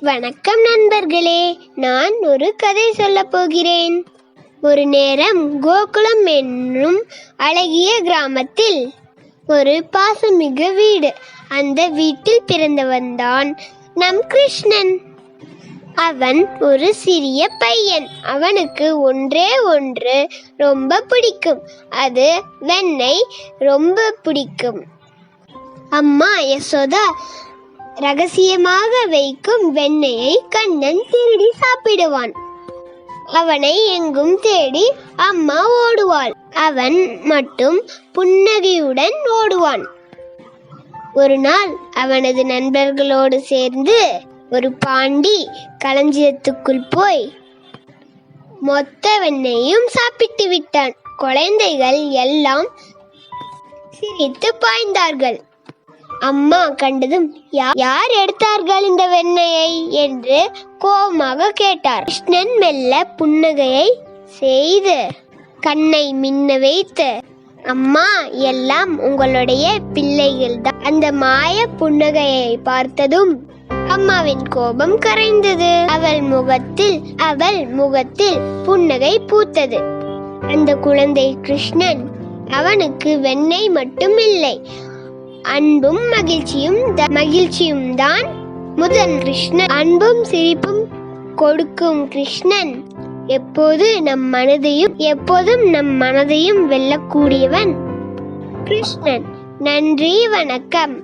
வணக்கம் நண்பர்களே நான் ஒரு கதை சொல்ல போகிறேன். ஒரு நேரம் கோகுலம் என்னும் அழகிய கிராமத்தில் ஒரு பாசமிகு வீடு. அந்த வீட்டில் பிறந்தவன்தான் நம் கிருஷ்ணன். அவன் ஒரு சிறிய பையன். அவனுக்கு ஒன்றே ஒன்று ரொம்ப பிடிக்கும். அது வெண்ணெய் ரொம்ப பிடிக்கும். அம்மா யசோதா ரகசியமாக வைக்கும் வெண்ணெயை கண்ணன் திருடி சாப்பிடுவான். அவனை எங்கும் தேடி அம்மா ஓடுவாள். அவன் மட்டும் புன்னகையுடன் ஓடுவான். ஒரு நாள் அவனது நண்பர்களோடு சேர்ந்து ஒரு பாண்டி களஞ்சியத்துக்குள் போய் மொத்த வெண்ணையும் சாப்பிட்டு விட்டான் குழந்தைகள் எல்லாம் சிரித்து பாய்ந்தார்கள். அம்மா கண்டதும் "யா- யார் எடுத்தார்கள் இந்த வெண்ணையை என்று கோபமாக கேட்டார். கிருஷ்ணன் மெல்ல புன்னகையை செய்து கண்ணை மின்ன வைத்து அம்மா எல்லாம் உங்களுடைய பிள்ளைகள் தான் அந்த மாய புன்னகையை பார்த்ததும் அம்மாவின் கோபம் கரைந்தது. அவள் முகத்தில் அவள் முகத்தில் புன்னகை பூத்தது. அந்த குழந்தை கிருஷ்ணன் அவனுக்கு வெண்ணெய் மட்டும் இல்லை அன்பும் மகிழ்ச்சியும் த- மகிழ்ச்சியும் தான். முதல் கிருஷ்ணன் அன்பும் சிரிப்பும் கொடுக்கும் கிருஷ்ணன். எப்போது நம் மனதையும் எப்போதும் நம் மனதையும் வெல்லக்கூடியவன் கிருஷ்ணன். நன்றி வணக்கம்.